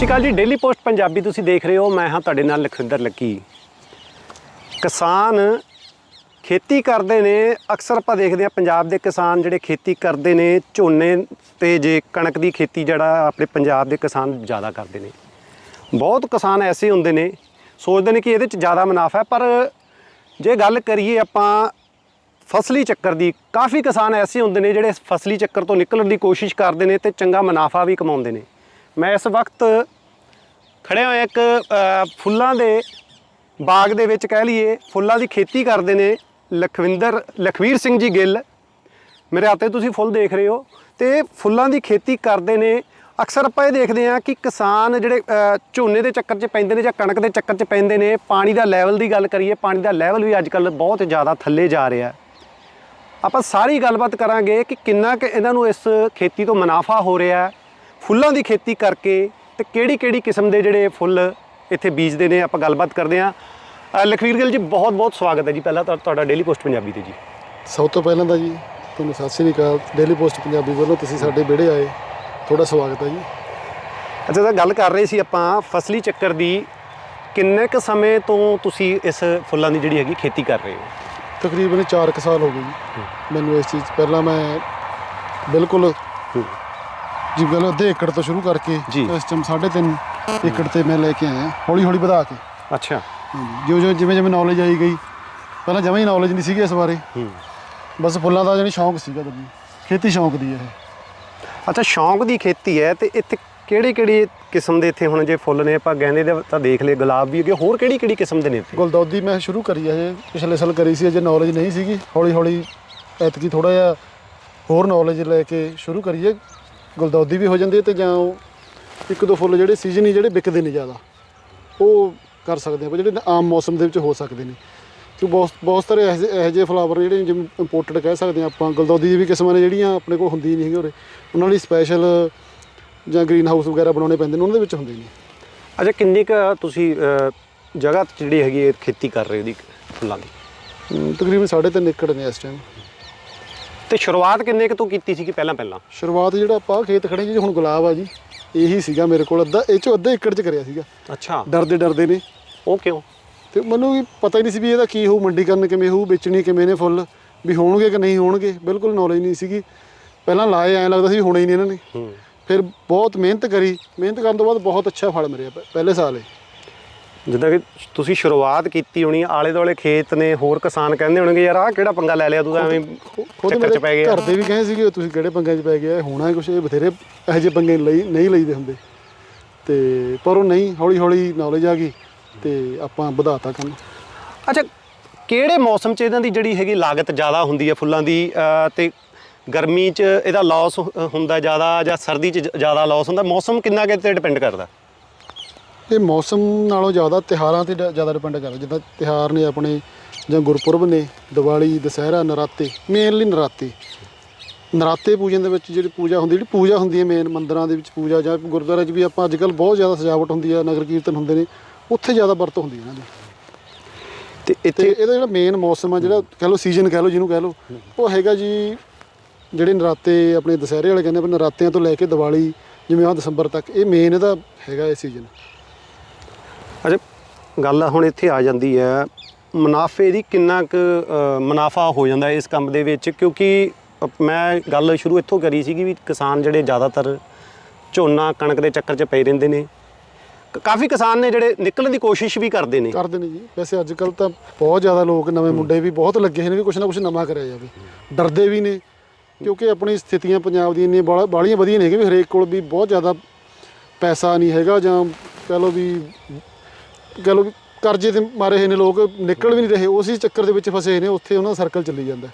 ਸ਼੍ਰੀ ਅਕਾਲ ਜੀ daily Post Punjabi ਤੁਸੀਂ ਦੇਖ ਰਹੇ ਹੋ, ਮੈਂ ਹਾਂ ਤੁਹਾਡੇ ਨਾਲ ਲਖਵਿੰਦਰ ਲੱਕੀ। ਕਿਸਾਨ ਖੇਤੀ ਕਰਦੇ ਨੇ, ਅਕਸਰ ਆਪਾਂ ਦੇਖਦੇ ਹਾਂ ਪੰਜਾਬ ਦੇ ਕਿਸਾਨ ਜਿਹੜੇ ਖੇਤੀ ਕਰਦੇ ਨੇ, ਝੋਨੇ ਤੇ ਜੇ ਕਣਕ ਦੀ ਖੇਤੀ ਜਿਹੜਾ ਆਪਣੇ ਪੰਜਾਬ ਦੇ ਕਿਸਾਨ ਜ਼ਿਆਦਾ ਕਰਦੇ ਨੇ। ਬਹੁਤ ਕਿਸਾਨ ਐਸੇ ਹੁੰਦੇ ਨੇ, ਸੋਚਦੇ ਨੇ ਕਿ ਇਹਦੇ 'ਚ ਜ਼ਿਆਦਾ ਮੁਨਾਫਾ ਹੈ, ਪਰ ਜੇ ਗੱਲ ਕਰੀਏ ਆਪਾਂ ਫਸਲੀ ਚੱਕਰ ਦੀ, ਕਾਫੀ ਕਿਸਾਨ ਐਸੇ ਹੁੰਦੇ ਨੇ ਜਿਹੜੇ ਫਸਲੀ ਚੱਕਰ ਤੋਂ ਨਿਕਲਣ ਦੀ ਕੋਸ਼ਿਸ਼ ਕਰਦੇ ਨੇ ਤੇ ਚੰਗਾ ਮੁਨਾਫਾ ਵੀ ਕਮਾਉਂਦੇ ਨੇ। ਮੈਂ ਇਸ ਵਕਤ ਖੜੇ ਹੋਏ ਇੱਕ ਫੁੱਲਾਂ ਦੇ ਬਾਗ ਦੇ ਵਿੱਚ ਕਹਿ ਲਈਏ, ਫੁੱਲਾਂ ਦੀ ਖੇਤੀ ਕਰਦੇ ਨੇ ਲਖਵਿੰਦਰ, ਲਖਵੀਰ ਸਿੰਘ ਜੀ ਗਿੱਲ। ਮੇਰੇ ਹੱਥੇ ਤੁਸੀਂ ਫੁੱਲ ਦੇਖ ਰਹੇ ਹੋ ਤੇ ਫੁੱਲਾਂ ਦੀ ਖੇਤੀ ਕਰਦੇ ਨੇ। ਅਕਸਰ ਆਪਾਂ ਇਹ ਦੇਖਦੇ ਹਾਂ ਕਿ ਕਿਸਾਨ ਜਿਹੜੇ ਝੋਨੇ ਦੇ ਚੱਕਰ 'ਚ ਪੈਂਦੇ ਨੇ ਜਾਂ ਕਣਕ ਦੇ ਚੱਕਰ 'ਚ ਪੈਂਦੇ ਨੇ, ਪਾਣੀ ਦਾ ਲੈਵਲ ਦੀ ਗੱਲ ਕਰੀਏ, ਪਾਣੀ ਦਾ ਲੈਵਲ ਵੀ ਅੱਜ ਕੱਲ੍ਹ ਬਹੁਤ ਜ਼ਿਆਦਾ ਥੱਲੇ ਜਾ ਰਿਹਾ ਆਪਾਂ ਸਾਰੀ ਗੱਲਬਾਤ ਕਰਾਂਗੇ ਕਿ ਕਿੰਨਾ ਕਿ ਇਹਨਾਂ ਨੂੰ ਇਸ ਖੇਤੀ ਤੋਂ ਮੁਨਾਫਾ ਹੋ ਰਿਹਾ ਹੈ। ਫੁੱਲਾਂ ਦੀ ਖੇਤੀ ਕਰਕੇ ਤੇ ਕਿਹੜੀ ਕਿਹੜੀ ਕਿਸਮ ਦੇ ਜਿਹੜੇ ਫੁੱਲ ਇੱਥੇ ਬੀਜਦੇ ਨੇ ਆਪਾਂ ਗੱਲਬਾਤ ਕਰਦੇ ਅ, ਲਖਵੀਰ ਗਿੱਲ ਜੀ ਬਹੁਤ ਬਹੁਤ ਸਵਾਗਤ ਹੈ ਜੀ ਪਹਿਲਾਂ ਤਾਂ ਤੁਹਾਡਾ ਡੇਲੀ ਪੋਸਟ ਪੰਜਾਬੀ ਤੇ ਜੀ। ਸਭ ਤੋਂ ਪਹਿਲਾਂ ਤਾਂ ਜੀ ਤੁਹਾਨੂੰ ਸਤਿ ਸ੍ਰੀ ਅਕਾਲ। ਡੇਲੀ ਪੋਸਟ ਪੰਜਾਬੀ ਵੱਲੋਂ ਤੁਸੀਂ ਸਾਡੇ ਵਿਹੜੇ ਆਏ ਤੁਹਾਡਾ ਸਵਾਗਤ ਹੈ ਜੀ। ਅੱਛਾ ਤਾਂ ਗੱਲ ਕਰ ਰਹੇ ਸੀ ਆਪਾਂ ਫਸਲੀ ਚੱਕਰ ਦੀ ਕਿੰਨੇ ਕੁ ਸਮੇਂ ਤੋਂ ਤੁਸੀਂ ਇਸ ਫੁੱਲਾਂ ਦੀ ਜਿਹੜੀ ਹੈਗੀ ਖੇਤੀ ਕਰ ਰਹੇ ਹੋ? ਤਕਰੀਬਨ 4 ਕੁ ਸਾਲ ਹੋ ਗਏ ਜੀ। ਮੈਨੂੰ ਇਸ ਚੀਜ਼ ਪਹਿਲਾਂ ਮੈਂ ਬਿਲਕੁਲ ਜੀ ਗੱਲ ਅੱਧੇ ਏਕੜ ਤੋਂ ਸ਼ੁਰੂ ਕਰਕੇ ਜੀ। ਇਸ ਟਾਈਮ 3.5 ਏਕੜ ਤੇ ਮੈਂ ਲੈ ਕੇ ਆਇਆ ਹੌਲੀ ਹੌਲੀ ਵਧਾ ਕੇ। ਅੱਛਾ। ਹਾਂਜੀ ਜਿਉਂ ਜਿਉਂ ਜਿਵੇਂ ਜਿਵੇਂ ਨੌਲੇਜ ਆਈ ਗਈ ਪਹਿਲਾਂ ਜਮਾਂ ਹੀ ਨੌਲੇਜ ਨਹੀਂ ਸੀਗੀ ਇਸ ਬਾਰੇ। ਹੂੰ। ਬਸ ਫੁੱਲਾਂ ਦਾ ਜਾਨੀ ਸ਼ੌਂਕ ਸੀਗਾ ਤਾਂ ਖੇਤੀ ਸ਼ੌਂਕ ਦੀ ਹੈ ਇਹ। ਅੱਛਾ ਸ਼ੌਂਕ ਦੀ ਖੇਤੀ ਹੈ ਤੇ ਇੱਥੇ ਕਿਹੜੇ ਕਿਹੜੇ ਕਿਸਮ ਦੇ ਇੱਥੇ ਹੁਣ ਜੇ ਫੁੱਲ ਨੇ ਆਪਾਂ ਗੈਂਦੇ ਦੇ ਤਾਂ ਦੇਖ ਲਏ ਗੁਲਾਬ ਵੀ ਹੈਗੇ ਹੋਰ ਕਿਹੜੀ ਕਿਹੜੀ ਕਿਸਮ ਦੇ ਨੇ ਇੱਥੇ? ਗੁਲਦੌਦੀ ਮੈਂ ਸ਼ੁਰੂ ਕਰੀ ਹੈ ਇਹ ਪਿਛਲੇ ਸਾਲ ਕਰੀ ਸੀ ਅਜੇ ਨੌਲੇਜ ਨਹੀਂ ਸੀਗੀ। ਹੌਲੀ ਹੌਲੀ ਐਤਕੀ ਥੋੜਾ ਜਿਹਾ ਹੋਰ ਨੌਲੇਜ ਲੈ ਕੇ ਸ਼ੁਰੂ ਕਰੀਏ। ਗੁਲਦੌਦੀ ਵੀ ਹੋ ਜਾਂਦੀ ਹੈ ਤੇ ਜਾਂ ਉਹ ਇੱਕ ਦੋ ਫੁੱਲ ਜਿਹੜੇ ਸੀਜ਼ਨੀ ਜਿਹੜੇ ਵਿਕਦੇ ਨੇ ਜ਼ਿਆਦਾ ਉਹ ਕਰ ਸਕਦੇ ਆਪਾਂ ਜਿਹੜੇ ਆਮ ਮੌਸਮ ਦੇ ਵਿੱਚ ਹੋ ਸਕਦੇ ਨੇ। ਕਿ ਬਹੁਤ ਬਹੁਤ ਸਾਰੇ ਇਹੋ ਜਿਹੇ- ਫਲਾਵਰ ਜਿਹੜੇ ਜਿਵੇਂ ਇੰਪੋਰਟਡ ਕਹਿ ਸਕਦੇ ਹਾਂ ਆਪਾਂ ਗੁਲਦੌਦੀ ਦੀ ਵੀ ਕਿਸਮਾਂ ਨੇ ਜਿਹੜੀਆਂ ਆਪਣੇ ਕੋਲ ਹੁੰਦੀ ਨਹੀਂ ਹੈਗੀ ਉਰੇ। ਉਹਨਾਂ ਲਈ ਸਪੈਸ਼ਲ ਜਾਂ ਗ੍ਰੀਨ ਹਾਊਸ ਵਗੈਰਾ ਬਣਾਉਣੇ ਪੈਂਦੇ ਨੇ ਉਹਨਾਂ ਦੇ ਵਿੱਚ ਹੁੰਦੇ ਨੇ। ਅੱਛਾ ਕਿੰਨੀ ਕੁ ਤੁਸੀਂ ਜਗ੍ਹਾ ਤੇ ਜਿਹੜੀ ਹੈਗੀ ਹੈ ਖੇਤੀ ਕਰ ਰਹੇ ਹੋ ਦੀ ਫੁੱਲਾਂ ਦੀ? ਤਕਰੀਬਨ 3.5 ਏਕੜ ਨੇ ਇਸ ਟਾਈਮ ਤੇ ਸ਼ੁਰੂਆਤ ਕਿੰਨੇ ਕੁ ਤੋਂ ਕੀਤੀ ਸੀ ਕਿ ਪਹਿਲਾਂ ਪਹਿਲਾਂ? ਸ਼ੁਰੂਆਤ ਜਿਹੜਾ ਆਪਾਂ ਖੇਤ ਖੜੇ ਜੀ ਹੁਣ ਗੁਲਾਬ ਆ ਜੀ ਇਹੀ ਸੀਗਾ ਮੇਰੇ ਕੋਲ ਅੱਧਾ ਇਹ ਚੋਂ ਅੱਧਾ ਏਕੜ ਚ ਕਰਿਆ ਸੀਗਾ। ਅੱਛਾ। ਡਰਦੇ ਡਰਦੇ ਨੇ। ਉਹ ਕਿਉਂ? ਤੇ ਮੈਨੂੰ ਵੀ ਪਤਾ ਹੀ ਨਹੀਂ ਸੀ ਵੀ ਇਹਦਾ ਕੀ ਹੋਊ ਮੰਡੀਕਰਨ ਕਿਵੇਂ ਹੋਊ ਵੇਚਣੀ ਕਿਵੇਂ ਨੇ ਫੁੱਲ ਵੀ ਹੋਣਗੇ ਕਿ ਨਹੀਂ ਹੋਣਗੇ ਬਿਲਕੁਲ ਨੌਲੇਜ ਨਹੀਂ ਸੀਗੀ। ਪਹਿਲਾਂ ਲਾਏ ਐਂ ਲੱਗਦਾ ਸੀ ਵੀ ਹੋਣੇ ਹੀ ਨਹੀਂ ਇਹਨਾਂ ਨੇ। ਹੂੰ। ਫਿਰ ਬਹੁਤ ਮਿਹਨਤ ਕਰੀ। ਮਿਹਨਤ ਕਰਨ ਤੋਂ ਬਾਅਦ ਬਹੁਤ ਅੱਛਾ ਫਲ ਮਿਲਿਆ ਪ- ਪਹਿਲੇ ਸਾਲ ਹੀ ਜਿੱਦਾਂ ਕਿ ਤੁਸੀਂ ਸ਼ੁਰੂਆਤ ਕੀਤੀ ਹੋਣੀ ਆਲੇ ਦੁਆਲੇ ਖੇਤ ਨੇ ਹੋਰ ਕਿਸਾਨ ਕਹਿੰਦੇ ਹੋਣਗੇ ਯਾਰ ਆਹ ਕਿਹੜਾ ਪੰਗਾ ਲੈ ਲਿਆ ਤੂੰ ਤਾਂ ਐਵੇਂ ਚੱਕਰ ਚ ਪੈ ਗਿਆ ਘਰ ਦੇ ਵੀ ਕਹੇ ਸੀਗੇ ਤੁਸੀਂ ਕਿਹੜੇ ਪੰਗਾਂ 'ਚ ਪੈ ਗਏ ਹੋਣਾ ਕੁਛ ਇਹ ਬਥੇਰੇ ਇਹੋ ਜਿਹੇ ਪੰਗੇ ਲਈ ਨਹੀਂ ਲਈਦੇ ਹੁੰਦੇ। ਤੇ ਪਰ ਉਹ ਨਹੀਂ ਹੌਲੀ ਹੌਲੀ ਨੌਲੇਜ ਆ ਗਈ ਤੇ ਆਪਾਂ ਵਧਾਤਾ ਕੰਮ। ਅੱਛਾ ਕਿਹੜੇ ਮੌਸਮ 'ਚ ਇਹਨਾਂ ਦੀ ਜਿਹੜੀ ਹੈਗੀ ਲਾਗਤ ਜ਼ਿਆਦਾ ਹੁੰਦੀ ਹੈ ਫੁੱਲਾਂ ਦੀ? ਤੇ ਗਰਮੀ 'ਚ ਇਹਦਾ ਲਾਸ ਹੁੰਦਾ ਜ਼ਿਆਦਾ ਜਾਂ ਸਰਦੀ 'ਚ ਜ਼ਿਆਦਾ ਲਾਸ ਹੁੰਦਾ? ਮੌਸਮ ਕਿੰਨਾ ਕਿ ਤੇ ਡਿਪੈਂਡ ਕਰਦਾ? ਇਹ ਮੌਸਮ ਨਾਲੋਂ ਜ਼ਿਆਦਾ ਤਿਹਾਰਾਂ ਤੇ ਡ- ਜ਼ਿਆਦਾ ਡਿਪੈਂਡ ਕਰਦਾ। ਜਿੱਦਾਂ ਤਿਹਾਰ ਨੇ ਆਪਣੇ ਜਾਂ ਗੁਰਪੁਰਬ ਨੇ ਦੀਵਾਲੀ ਦੁਸਹਿਰਾ ਨਰਾਤੇ ਮੇਨਲੀ ਨਰਾਤੇ। ਨਰਾਤੇ ਪੂਜਨ ਦੇ ਵਿੱਚ ਜਿਹੜੀ ਪੂਜਾ ਹੁੰਦੀ ਜਿਹੜੀ ਪੂਜਾ ਹੁੰਦੀ ਹੈ ਮੇਨ ਮੰਦਿਰਾਂ ਦੇ ਵਿੱਚ ਪੂਜਾ ਜਾਂ ਗੁਰਦੁਆਰੇ 'ਚ ਵੀ ਆਪਾਂ ਅੱਜ ਕੱਲ੍ਹ ਬਹੁਤ ਜ਼ਿਆਦਾ ਸਜਾਵਟ ਹੁੰਦੀ ਹੈ ਨਗਰ ਕੀਰਤਨ ਹੁੰਦੇ ਨੇ ਉੱਥੇ ਜ਼ਿਆਦਾ ਵਰਤ ਹੁੰਦੀ ਹੈ ਇਹਨਾਂ ਦੀ। ਤੇ ਤੇ ਇੱਥੇ ਇਹਦਾ ਜਿਹੜਾ ਮੇਨ ਮੌਸਮ ਆ ਜਿਹੜਾ ਕਹ ਲਓ ਸੀਜ਼ਨ ਕਹ ਲਓ ਜਿਹਨੂੰ ਕਹ ਲਓ ਉਹ ਹੈਗਾ ਜੀ ਜਿਹੜੇ ਨਰਾਤੇ ਆਪਣੇ ਦੁਸਹਿਰੇ ਵਾਲੇ ਕਹਿੰਦੇ ਆਪਣੇ ਨਰਾਤਿਆਂ ਤੋਂ ਲੈ ਕੇ ਦੀਵਾਲੀ ਜਿਵੇਂ ਆ ਦਸੰਬਰ ਤੱਕ ਇਹ ਮੇਨ ਇਹਦਾ ਹੈਗਾ ਇਹ ਸੀਜ਼ਨ ਅੱਛਾ ਗੱਲ ਹੁਣ ਇੱਥੇ ਆ ਜਾਂਦੀ ਹੈ। ਮੁਨਾਫੇ ਦੀ ਕਿੰਨਾ ਕੁ ਮੁਨਾਫਾ ਹੋ ਜਾਂਦਾ ਇਸ ਕੰਮ ਦੇ ਵਿੱਚ? ਕਿਉਂਕਿ ਮੈਂ ਗੱਲ ਸ਼ੁਰੂ ਇੱਥੋਂ ਕਰੀ ਸੀਗੀ ਵੀ ਕਿਸਾਨ ਜਿਹੜੇ ਜ਼ਿਆਦਾਤਰ ਝੋਨਾ ਕਣਕ ਦੇ ਚੱਕਰ 'ਚ ਪਏ ਰਹਿੰਦੇ ਨੇ। ਕ- ਕਾਫੀ ਕਿਸਾਨ ਨੇ ਜਿਹੜੇ ਨਿਕਲਣ ਦੀ ਕੋਸ਼ਿਸ਼ ਵੀ ਕਰਦੇ ਨੇ। ਕਰਦੇ ਨੇ ਜੀ। ਵੈਸੇ ਅੱਜ ਕੱਲ ਤਾਂ ਬਹੁਤ ਜ਼ਿਆਦਾ ਲੋਕ ਨਵੇਂ ਮੁੰਡੇ ਵੀ ਬਹੁਤ ਲੱਗੇ ਹੋਏ ਨੇ ਵੀ ਕੁਛ ਨਾ ਕੁਛ ਨਵਾਂ ਕਰਿਆ ਜਾਵੇ। ਡਰਦੇ ਵੀ ਨੇ। ਕਿਉਂਕਿ ਆਪਣੀ ਸਥਿਤੀਆਂ ਪੰਜਾਬ ਦੀਆਂ ਇੰਨੀਆਂ ਬਾਲਾ- ਬਾਹਲੀਆਂ ਵਧੀਆ ਨਹੀਂ ਹੈਗੀਆਂ ਵੀ ਹਰੇਕ ਕੋਲ ਵੀ ਬਹੁਤ ਜ਼ਿਆਦਾ ਪੈਸਾ ਨਹੀਂ ਹੈਗਾ ਜਾਂ ਕਹ ਲਓ ਵੀ ਕਹ ਵੀ ਕਰਜ਼ੇ ਤੇ ਮਾਰੇ ਹੋਏ ਨੇ ਲੋਕ ਨਿਕਲ ਵੀ ਨਹੀਂ ਰਹੇ ਉਸੇ ਚੱਕਰ ਦੇ ਵਿੱਚ ਫਸੇ ਹੋਏ ਨੇ ਉੱਥੇ ਉਹਨਾਂ ਦਾ ਸਰਕਲ ਚੱਲੀ ਜਾਂਦਾ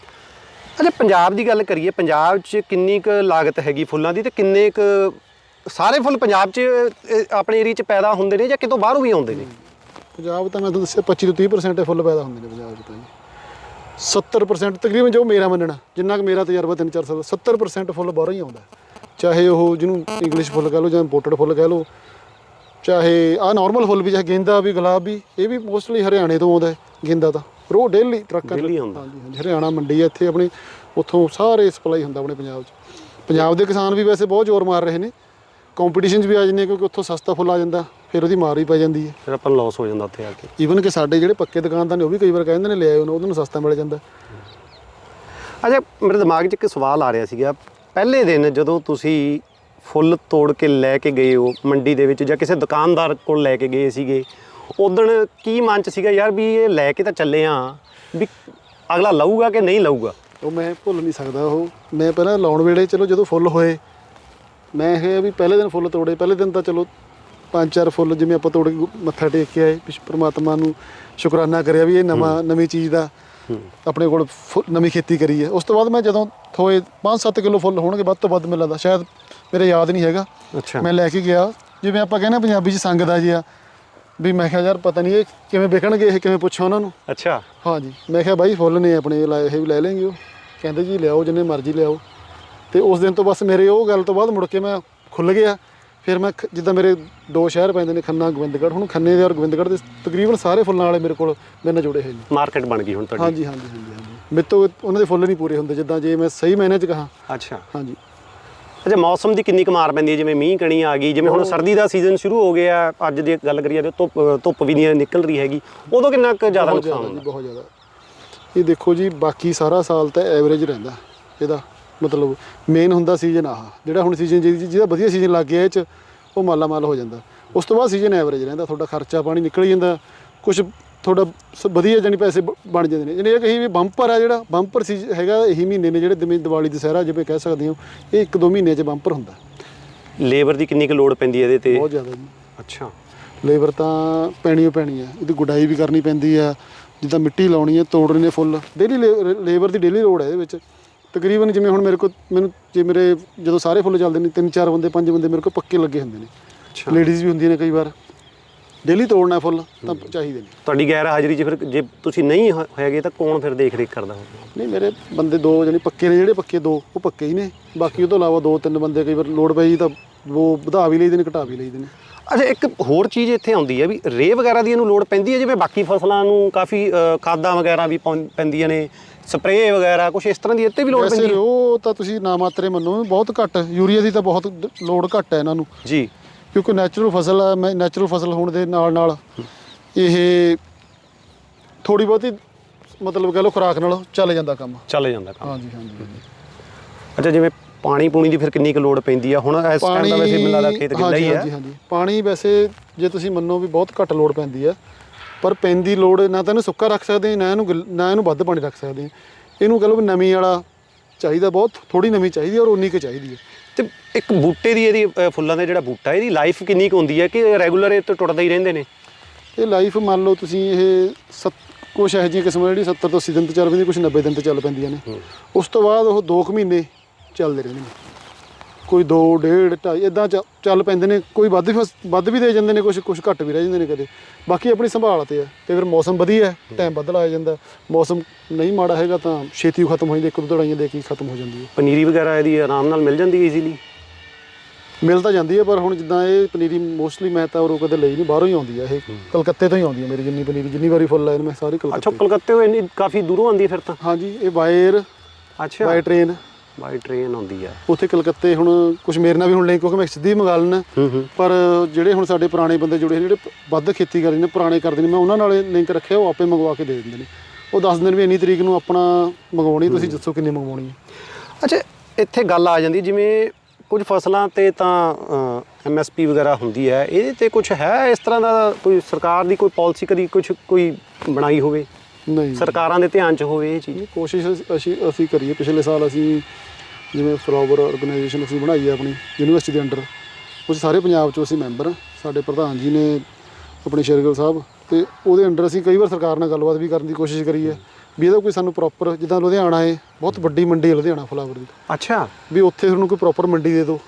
ਅੱਛਾ ਪੰਜਾਬ ਦੀ ਗੱਲ ਕਰੀਏ ਪੰਜਾਬ 'ਚ ਕਿੰਨੀ ਕੁ ਲਾਗਤ ਹੈਗੀ ਫੁੱਲਾਂ ਦੀ ਤੇ ਕਿੰਨੇ ਕੁ ਸਾਰੇ ਫੁੱਲ ਪੰਜਾਬ 'ਚ ਅ, ਆਪਣੇ ਏਰੀਆ 'ਚ ਪੈਦਾ ਹੁੰਦੇ ਨੇ ਜਾਂ ਕਿਤੋਂ ਬਾਹਰੋਂ ਵੀ ਆਉਂਦੇ ਨੇ? ਪੰਜਾਬ ਤਾਂ ਮੈਂ ਤੁਹਾਨੂੰ ਦੱਸਿਆ 25 ਤੋਂ 30% ਫੁੱਲ ਪੈਦਾ ਹੁੰਦੇ ਨੇ ਪੰਜਾਬ 'ਚ ਤਾਂ ਜੀ। 70% ਤਕਰੀਬਨ ਜੋ ਮੇਰਾ ਮੰਨਣਾ ਜਿੰਨਾ ਕੁ ਮੇਰਾ ਤਜਰਬਾ 3-4 ਸਾਲ ਦਾ 70% ਫੁੱਲ ਬਾਹਰੋਂ ਹੀ ਆਉਂਦਾ ਚਾਹੇ ਉਹ ਜਿਹਨੂੰ ਇੰਗਲਿਸ਼ ਫੁੱਲ ਕਹਿ ਲਓ ਜਾਂ ਇੰਪੋਰਟਡ ਫੁੱਲ ਕਹਿ ਲਓ ਚਾਹੇ ਆ ਨਾਰਮਲ ਫੁੱਲ ਵੀ ਚਾਹੇ ਗੇਂਦਾ ਵੀ ਗੁਲਾਬ ਵੀ ਇਹ ਵੀ ਮੋਸਟਲੀ ਹਰਿਆਣੇ ਤੋਂ ਆਉਂਦਾ ਹੈ ਗੇਂਦਾ ਤਾਂ। ਰੋ ਡੇਲੀ ਟਰੱਕਾਂ Daily ਆਉਂਦਾ। ਹਾਂਜੀ ਹਾਂਜੀ ਹਰਿਆਣਾ ਮੰਡੀ ਹੈ ਇੱਥੇ ਆਪਣੀ ਉੱਥੋਂ ਸਾਰੇ ਸਪਲਾਈ ਹੁੰਦਾ ਆਪਣੇ ਪੰਜਾਬ 'ਚ। ਪੰਜਾਬ ਦੇ ਕਿਸਾਨ ਵੀ ਵੈਸੇ ਬਹੁਤ ਜ਼ੋਰ ਮਾਰ ਰਹੇ ਨੇ। ਕੰਪੀਟੀਸ਼ਨ 'ਚ ਵੀ ਆ ਜਾਂਦੇ ਕਿਉਂਕਿ ਉੱਥੋਂ ਸਸਤਾ ਫੁੱਲ ਆ ਜਾਂਦਾ ਫਿਰ ਉਹਦੀ ਮਾਰ ਹੀ ਪੈ ਜਾਂਦੀ ਹੈ। ਫਿਰ ਆਪਾਂ ਨੂੰ ਲਾਸ ਹੋ ਜਾਂਦਾ ਉੱਥੇ ਆ ਕੇ। ਈਵਨ ਕਿ ਸਾਡੇ ਜਿਹੜੇ ਪੱਕੇ ਦੁਕਾਨਦਾਰ ਨੇ ਉਹ ਵੀ ਕਈ ਵਾਰ ਕਹਿੰਦੇ ਨੇ ਲੈ ਆਓ ਉਹਨਾਂ ਨੂੰ ਸਸਤਾ ਮਿਲ ਜਾਂਦਾ। ਅੱਛਾ ਮੇਰੇ ਦਿਮਾਗ 'ਚ ਇੱਕ ਸਵਾਲ ਆ ਰਿਹਾ ਸੀਗਾ। ਪਹਿਲੇ ਦਿਨ ਜਦੋਂ ਤੁਸੀਂ ਫੁੱਲ ਤੋੜ ਕੇ ਲੈ ਕੇ ਗਏ ਹੋ ਮੰਡੀ ਦੇ ਵਿੱਚ ਜਾਂ ਕਿਸੇ ਦੁਕਾਨਦਾਰ ਕੋਲ ਲੈ ਕੇ ਗਏ ਸੀਗੇ। ਉਦੋਂ ਕੀ ਮਨ 'ਚ ਸੀਗਾ ਯਾਰ ਵੀ ਇਹ ਲੈ ਕੇ ਤਾਂ ਚੱਲੇ ਆ ਵੀ ਅਗਲਾ ਲਊਗਾ ਕਿ ਨਹੀਂ ਲਊਗਾ? ਉਹ ਮੈਂ ਭੁੱਲ ਨਹੀਂ ਸਕਦਾ ਉਹ। ਮੈਂ ਪਹਿਲਾਂ ਲਾਉਣ ਵੇਲੇ ਚਲੋ ਜਦੋਂ ਫੁੱਲ ਹੋਏ ਮੈਂ ਇਹ ਵੀ ਪਹਿਲੇ ਦਿਨ ਫੁੱਲ ਤੋੜੇ ਪਹਿਲੇ ਦਿਨ ਤਾਂ ਚਲੋ ਪੰਜ ਚਾਰ ਫੁੱਲ ਜਿਵੇਂ ਆਪਾਂ ਤੋੜ ਕੇ ਮੱਥਾ ਟੇਕ ਕੇ ਆਏ ਪਿਛ ਪ੍ਰਮਾਤਮਾ ਨੂੰ ਸ਼ੁਕਰਾਨਾ ਕਰਿਆ ਵੀ ਇਹ ਨਵਾਂ ਨਵੀਂ ਚੀਜ਼ ਦਾ ਆਪਣੇ ਕੋਲ ਨਵੀਂ ਖੇਤੀ ਕਰੀ ਹੈ। ਉਸ ਤੋਂ ਬਾਅਦ ਮੈਂ ਜਦੋਂ ਥੋਏ 5-7 ਕਿਲੋ ਫੁੱਲ ਹੋਣਗੇ ਵੱਧ ਤੋਂ ਵੱਧ ਮੈਨੂੰ ਲੱਗਦਾ ਸ਼ਾਇਦ ਮੇਰੇ ਯਾਦ ਨਹੀਂ ਹੈਗਾ। ਅੱਛਾ। ਮੈਂ ਲੈ ਕੇ ਗਿਆ। ਜਿਵੇਂ ਆਪਾਂ ਕਹਿੰਦੇ ਪੰਜਾਬੀ ਚ ਸੰਗ ਦਾ ਜੀ ਆ। ਵੀ ਮੈਂ ਕਿਹਾ ਯਾਰ ਪਤਾ ਨਹੀਂ ਇਹ ਕਿਵੇਂ ਵਿਕਣਗੇ ਇਹ ਕਿਵੇਂ ਪੁੱਛਾਂ ਉਹਨਾਂ ਨੂੰ। ਅੱਛਾ। ਹਾਂਜੀ। ਮੈਂ ਕਿਹਾ ਬਾਈ ਫੁੱਲ ਨੇ ਆਪਣੇ ਇਹ ਲਾਏ ਇਹ ਵੀ ਲੈ ਲੈਣਗੇ ਉਹ। ਕਹਿੰਦੇ ਜੀ ਲਿਆਓ ਜਿੰਨੇ ਮਰਜ਼ੀ ਲਿਆਓ। ਤੇ ਉਸ ਦਿਨ ਤੋਂ ਬਸ ਮੇਰੇ ਉਹ ਗੱਲ ਤੋਂ ਬਾਅਦ ਮੁੜ ਕੇ ਮੈਂ ਖੁੱਲ ਗਿਆ। ਫਿਰ ਮੈਂ ਜਿੱਦਾਂ ਮੇਰੇ ਦੋ ਸ਼ਹਿਰ ਪੈਂਦੇ ਨੇ ਖੰਨਾ ਗੋਬਿੰਦਗੜ੍ਹ। ਹੁਣ ਖੰਨੇ ਦੇ ਔਰ ਗੋਬਿੰਦਗੜ੍ਹ ਦੇ ਤਕਰੀਬਨ ਸਾਰੇ ਫੁੱਲਾਂ ਵਾਲੇ ਮੇਰੇ ਕੋਲ ਮੇਰੇ ਨਾਲ ਜੁੜੇ ਹੋਏ ਨੇ। ਮਾਰਕੀਟ ਬਣ ਗਈ ਹੁਣ ਤੁਹਾਡੀ। ਹਾਂਜੀ ਹਾਂਜੀ ਹਾਂਜੀ ਹਾਂਜੀ। ਮੇਰੇ ਤੋਂ ਉਹਨਾਂ ਦੇ ਫੁੱਲ ਨਹੀਂ ਪੂਰੇ ਹੁੰਦੇ ਜਿੱਦਾਂ ਜੇ ਮੈਂ ਸਹੀ ਮਾਇਨੇ ਚ ਕਹਾਂ। ਅੱਛਾ। ਹਾਂਜੀ। ਅੱਛਾ ਮੌਸਮ ਦੀ ਕਿੰਨੀ ਕੁ ਮਾਰ ਪੈਂਦੀ ਹੈ? ਜਿਵੇਂ ਮੀਂਹ ਕਣੀ ਆ ਗਈ ਜਿਵੇਂ ਹੁਣ ਸਰਦੀ ਦਾ ਸੀਜ਼ਨ ਸ਼ੁਰੂ ਹੋ ਗਿਆ ਅੱਜ ਦੀ ਗੱਲ ਕਰੀਏ ਤੇ ਧੁੱਪ ਧੁੱਪ ਵੀ ਨਹੀਂ ਨਿਕਲ ਰਹੀ ਹੈਗੀ ਉਦੋਂ ਕਿੰਨਾ ਕੁ ਜ਼ਿਆਦਾ ਬਹੁਤ ਨੁਕਸਾਨ ਜ਼ਿਆਦਾ ਜੀ ਹੁੰਦਾ? ਬਹੁਤ ਜ਼ਿਆਦਾ। ਇਹ ਦੇਖੋ ਜੀ ਬਾਕੀ ਸਾਰਾ ਸਾਲ ਤਾਂ ਐਵਰੇਜ ਰਹਿੰਦਾ ਇਹਦਾ ਮਤਲਬ ਮੇਨ ਹੁੰਦਾ ਸੀਜ਼ਨ ਆਹ ਜਿਹੜਾ ਹੁਣ ਸੀਜ਼ਨ ਜਿਹਦਾ ਵਧੀਆ ਸੀਜ਼ਨ ਲੱਗ ਗਿਆ ਇਹ ਚ ਉਹ ਮਾਲਾ ਮਾਲ ਹੋ ਜਾਂਦਾ। ਉਸ ਤੋਂ ਬਾਅਦ ਸੀਜ਼ਨ ਐਵਰੇਜ ਰਹਿੰਦਾ ਤੁਹਾਡਾ ਖਰਚਾ ਪਾਣੀ ਨਿਕਲ ਹੀ ਜਾਂਦਾ ਕੁਝ ਤੁਹਾਡਾ ਸ- ਵਧੀਆ ਜਾਨੀ ਪੈਸੇ ਬ- ਬਣ ਜਾਂਦੇ ਨੇ। ਜਿਹਨੇ ਇਹ ਕਹੀ ਵੀ ਬੰਪਰ ਆ ਜਿਹੜਾ ਬੰਪਰ ਸੀ ਹੈਗਾ ਇਹੀ ਮਹੀਨੇ ਨੇ ਜਿਹੜੇ ਜਿਵੇਂ ਦੀਵਾਲੀ ਦੁਸਹਿਰਾ ਜਿਵੇਂ ਕਹਿ ਸਕਦੇ ਹੋ ਇਹ ਇੱਕ ਦੋ ਮਹੀਨੇ 'ਚ ਬੰਪਰ ਹੁੰਦਾ। ਲੇਬਰ ਦੀ ਕਿੰਨੀ ਕੁ ਲੋਡ ਪੈਂਦੀ ਹੈ ਇਹਦੇ ਤੇ? ਬਹੁਤ ਜ਼ਿਆਦਾ ਜੀ। ਅੱਛਾ। ਲੇਬਰ ਤਾਂ ਪੈਣੀ ਓ ਪੈਣੀ ਆ ਇਹਦੀ ਗੁਡਾਈ ਵੀ ਕਰਨੀ ਪੈਂਦੀ ਆ ਜਿੱਦਾਂ ਮਿੱਟੀ ਲਾਉਣੀ ਹੈ ਤੋੜਨੇ ਨੇ ਫੁੱਲ। ਡੇਲੀ ਲੇਬਰ ਦੀ ਡੇਲੀ ਲੋੜ ਹੈ ਇਹਦੇ ਵਿੱਚ। ਤਕਰੀਬਨ ਜਿਵੇਂ ਹੁਣ ਮੇਰੇ ਕੋਲ ਮੈਨੂੰ ਜੇ ਮੇਰੇ ਜਦੋਂ ਸਾਰੇ ਫੁੱਲ ਚੱਲਦੇ ਨੇ ਤਿੰਨ ਚਾਰ ਬੰਦੇ ਪੰਜ ਬੰਦੇ ਮੇਰੇ ਕੋਲ ਪੱਕੇ ਲੱਗੇ ਹੁੰਦੇ ਨੇ। ਅੱਛਾ। ਲੇਡੀਜ਼ ਵੀ ਹੁੰਦੀਆਂ ਨੇ ਕਈ ਵਾਰ। ਡੇਲੀ ਤੋੜਨਾ ਫੁੱਲ ਤਾਂ ਚਾਹੀਦੇ ਨੇ। ਤੁਹਾਡੀ ਗੈਰ ਹਾਜ਼ਰੀ 'ਚ ਫਿਰ ਜੇ ਤੁਸੀਂ ਨਹੀਂ ਹੋ- ਹੈਗੇ ਤਾਂ ਕੌਣ ਫਿਰ ਦੇਖ ਰੇਖ ਕਰਦਾ ਹੋਊਗਾ ਨਹੀਂ ਮੇਰੇ ਬੰਦੇ ਦੋ ਜਾਨੀ ਪੱਕੇ ਨੇ ਜਿਹੜੇ ਪੱਕੇ ਦੋ ਉਹ ਪੱਕੇ ਹੀ ਨੇ। ਬਾਕੀ ਉਹ ਤੋਂ ਇਲਾਵਾ ਦੋ ਤਿੰਨ ਬੰਦੇ ਕਈ ਵਾਰ ਲੋੜ ਪਈ ਤਾਂ ਉਹ ਵਧਾ ਵੀ ਲਈਦੇ ਨੇ ਘਟਾ ਵੀ ਲਈਦੇ ਨੇ। ਅੱਛਾ ਇੱਕ ਹੋਰ ਚੀਜ਼ ਇੱਥੇ ਆਉਂਦੀ ਹੈ ਵੀ ਰੇ ਵਗੈਰਾ ਦੀ ਇਹਨੂੰ ਲੋੜ ਪੈਂਦੀ ਹੈ ਜਿਵੇਂ ਬਾਕੀ ਫਸਲਾਂ ਨੂੰ ਕਾਫੀ ਅ, ਖਾਦਾਂ ਵਗੈਰਾ ਵੀ ਪੌਂ- ਪੈਂਦੀਆਂ ਨੇ ਸਪਰੇਅ ਵਗੈਰਾ ਕੁਝ ਇਸ ਤਰ੍ਹਾਂ ਦੀ ਇੱਥੇ ਵੀ ਲੋੜ ਵੈਸੇ ਪੈਂਦੀ ਹੈ ਉਹ ਤਾਂ ਤੁਸੀਂ ਨਾ ਮਾਤਰੇ ਮੰਨੋ ਬਹੁਤ ਘੱਟ ਯੂਰੀਆ ਦੀ ਤਾਂ ਬਹੁਤ ਦ- ਲੋੜ ਘੱਟ ਹੈ ਇਹਨਾਂ ਨੂੰ। ਜੀ। ਕਿਉਂਕਿ ਨੈਚੁਰਲ ਫਸਲ ਆ ਮੈਂ ਨੈਚੁਰਲ ਫਸਲ ਹੋਣ ਦੇ ਨਾਲ ਨਾਲ ਇਹ ਥੋੜੀ ਬਹੁਤੀ ਮਤਲਬ ਕਹ ਲਓ ਖੁਰਾਕ ਨਾਲ ਚੱਲ ਜਾਂਦਾ ਕੰਮ। ਚੱਲ ਜਾਂਦਾ ਕੰਮ। ਹਾਂਜੀ ਹਾਂਜੀ। ਅੱਛਾ ਜਿਵੇਂ ਪਾਣੀ ਪੂਣੀ ਦੀ ਫਿਰ ਕਿੰਨੀ ਕੁ ਲੋੜ ਪੈਂਦੀ ਆ? ਹੁਣ ਇਸ ਟਾਈਮ ਦਾ ਵੈਸੇ ਮੈਨੂੰ ਲੱਗਦਾ ਖੇਤ ਗਿੱਲਾ ਹਾਂਜੀ ਹੀ ਹਾਂਜੀ ਹੈ ਹਾਂਜੀ। ਪਾਣੀ ਵੈਸੇ ਜੇ ਤੁਸੀਂ ਮੰਨੋ ਵੀ ਬਹੁਤ ਘੱਟ ਲੋੜ ਪੈਂਦੀ ਆ ਪਰ ਪੈਂਦੀ ਲੋੜ ਨਾ ਤਾਂ ਇਹਨੂੰ ਸੁੱਕਾ ਰੱਖ ਸਕਦੇ ਹਾਂ, ਨਾ ਇਹਨੂੰ ਨਾ ਇਹਨੂੰ ਵੱਧ ਪਾਣੀ ਰੱਖ ਸਕਦੇ। ਹਾਂ। ਇਹਨੂੰ ਕਹ ਲਓ ਨਮੀ ਵਾਲਾ ਚਾਹੀਦਾ ਬਹੁਤ ਥੋੜੀ ਨਮੀ ਚਾਹੀਦੀ ਹੈ ਔਰ ਉਨੀ ਕੁ ਚਾਹੀਦੀ ਹੈ ਤੇ ਇੱਕ ਬੂਟੇ ਦੀ ਇਹਦੀ ਅ, ਫੁੱਲਾਂ ਦਾ ਜਿਹੜਾ ਬੂਟਾ ਇਹਦੀ ਲਾਈਫ ਕਿੰਨੀ ਕੁ ਹੁੰਦੀ ਹੈ ਕਿ ਰੈਗੂਲਰ ਇਹ ਤੋਂ ਟੁੱਟਦੇ ਹੀ ਰਹਿੰਦੇ ਨੇ? ਇਹ ਲਾਈਫ ਮੰਨ ਲਓ ਤੁਸੀਂ ਇਹ ਸੱਤ ਕੁਛ ਇਹੋ ਜਿਹੀਆਂ ਕਿਸਮਾਂ ਜਿਹੜੀ 70 ਤੋਂ 80 ਦਿਨ ਤੇ ਚੱਲ ਪੈਂਦੀਆਂ ਕੁਝ 90 ਦਿਨ ਤੇ ਚੱਲ ਪੈਂਦੀਆਂ ਨੇ। ਉਸ ਤੋਂ ਬਾਅਦ ਉਹ 2 ਕੁ ਮਹੀਨੇ ਚੱਲਦੇ ਰਹਿੰਦੇ ਨੇ। ਕੋਈ 2 ਡੇਢ ਢਾਈ ਇਦਾਂ ਚੱਲ ਪੈਂਦੇ ਨੇ ਕੋਈ ਵੱਧ ਵੀ ਵੱਧ ਵੀ ਦੇ ਜਾਂਦੇ ਨੇ ਕੁਝ ਕੁਝ ਘੱਟ ਵੀ ਰਹਿ ਜਾਂਦੇ ਨੇ ਕਦੇ। ਬਾਕੀ ਆਪਣੀ ਸੰਭਾਲ ਤੇ ਆ ਤੇ ਫਿਰ ਮੌਸਮ ਵਧੀਆ ਟਾਈਮ ਵੱਧ ਲਾਇਆ ਜਾਂਦਾ। ਮੌਸਮ ਨਹੀਂ ਮਾੜਾ ਹੈਗਾ ਤਾਂ ਛੇਤੀ ਖਤਮ ਹੋ ਜਾਂਦੀ ਇੱਕ ਦੋ ਦਵਾਈਆਂ ਦੇ ਕੇ ਹੀ ਖਤਮ ਹੋ ਜਾਂਦੀ ਹੈ। ਪਨੀਰੀ ਵਗੈਰਾ ਇਹਦੀ ਆਰਾਮ ਨਾਲ ਮਿਲ ਜਾਂਦੀ ਹੈ ਈਜ਼ੀਲੀ ਮਿਲ ਤਾਂ ਜਾਂਦੀ ਹੈ ਪਰ ਹੁਣ ਜਿੱਦਾਂ ਇਹ ਪਨੀਰੀ ਮੋਸਟਲੀ ਮੈਂ ਤਾਂ ਉਹ ਕਦੇ ਲਈ ਨਹੀਂ ਬਾਹਰੋਂ ਹੀ ਆਉਂਦੀ ਹੈ ਇਹ। ਕਲਕੱਤੇ ਤੋਂ ਹੀ ਆਉਂਦੀ ਹੈ ਮੇਰੀ ਜਿੰਨੀ ਪਨੀਰੀ ਜਿੰਨੀ ਵਾਰੀ ਫੁੱਲ ਆਏ ਨੇ ਮੈਂ ਸਾਰੇ ਅੱਛਾ ਕਲਕੱਤੇ। ਕਲਕੱਤੇ ਤੋਂ ਇੰਨੀ ਕਾਫੀ ਦੂਰੋਂ ਆਉਂਦੀ ਹੈ ਫਿਰ ਤਾਂ? ਹਾਂਜੀ ਇਹ ਬਾਇਰ ਅੱਛਾ। By train. ਬਾਈ ਟ੍ਰੇਨ ਆਉਂਦੀ ਆ। ਉੱਥੇ ਕਲਕੱਤੇ ਹੁਣ ਕੁਝ ਮੇਰੇ ਨਾਲ ਵੀ ਹੁਣ ਲਿੰਕ ਕਿਉਂਕਿ ਮੈਂ ਸਿੱਧੀ ਮੰਗਾ ਲੈਣਾ ਪਰ ਜਿਹੜੇ ਹੁਣ ਸਾਡੇ ਪੁਰਾਣੇ ਬੰਦੇ ਜੁੜੇ ਨੇ ਜਿਹੜੇ ਵੱਧ ਖੇਤੀ ਕਰਦੇ ਨੇ ਪੁਰਾਣੇ ਕਰਦੇ ਨੇ ਮੈਂ ਉਹਨਾਂ ਨਾਲ ਲਿੰਕ ਰੱਖਿਆ ਉਹ ਆਪੇ ਮੰਗਵਾ ਕੇ ਦੇ ਦਿੰਦੇ ਨੇ। ਉਹ ਦੱਸ ਦਿੰਦੇ ਨੇ ਵੀ ਇੰਨੀ ਤਰੀਕ ਨੂੰ ਆਪਣਾ ਮੰਗਵਾਉਣੀ ਤੁਸੀਂ ਦੱਸੋ ਕਿੰਨੀ ਮੰਗਵਾਉਣੀ ਹੈ। ਅੱਛਾ ਇੱਥੇ ਗੱਲ ਆ ਜਾਂਦੀ ਜਿਵੇਂ ਕੁਝ ਫਸਲਾਂ ਤੇ ਤਾਂ ਐਮਐਸਪੀ ਵਗੈਰਾ ਹੁੰਦੀ ਹੈ ਇਹਦੇ ਤੇ ਕੁਝ ਹੈ ਇਸ ਤਰ੍ਹਾਂ ਦਾ ਕੋਈ ਸਰਕਾਰ ਦੀ ਕੋਈ ਪਾਲਿਸੀ ਕਦੀ ਕੁਝ ਕੋਈ ਬਣਾਈ ਹੋਵੇ? ਨਹੀਂ। ਸਰਕਾਰਾਂ ਦੇ ਧਿਆਨ 'ਚ ਹੋਵੇ ਇਹ ਚੀਜ਼? ਕੋਸ਼ਿਸ਼ ਅਸੀਂ- ਅਸੀਂ ਕਰੀਏ। ਪਿਛਲੇ ਸਾਲ ਅਸੀਂ ਜਿਵੇਂ ਫਲੋਵਰ ਆਰਗੇਨਾਈਜੇਸ਼ਨ ਅਸੀਂ ਬਣਾਈ ਹੈ ਆਪਣੀ ਯੂਨੀਵਰਸਿਟੀ ਦੇ ਅੰਡਰ 'ਚ ਸਾਰੇ ਪੰਜਾਬ ਚੋਂ ਅਸੀਂ ਮੈਂਬਰ ਹਾਂ ਸਾਡੇ ਪ੍ਰਧਾਨ ਜੀ ਨੇ ਆਪਣੇ ਸ਼ੇਰਗਿਲ ਸਾਹਿਬ ਤੇ ਉਹਦੇ ਅੰਡਰ ਅਸੀਂ ਕਈ ਵਾਰ ਸਰਕਾਰ ਨਾਲ ਗੱਲਬਾਤ ਵੀ ਕਰਨ ਦੀ ਕੋਸ਼ਿਸ਼ ਕਰੀ ਹੈ ਵੀ ਇਹਦਾ ਕੋਈ ਸਾਨੂੰ ਪ੍ਰੋਪਰ ਜਿੱਦਾਂ ਲੁਧਿਆਣਾ ਹੈ ਬਹੁਤ ਵੱਡੀ ਮੰਡੀ ਹੈ ਲੁਧਿਆਣਾ ਫਲਾਵਰ ਦੀ। ਅੱਛਾ। ਵੀ ਉੱਥੇ ਤੁਹਾਨੂੰ ਕੋਈ ਪ੍ਰੋਪਰ ਮੰਡੀ ਦੇ ਦਿਓ।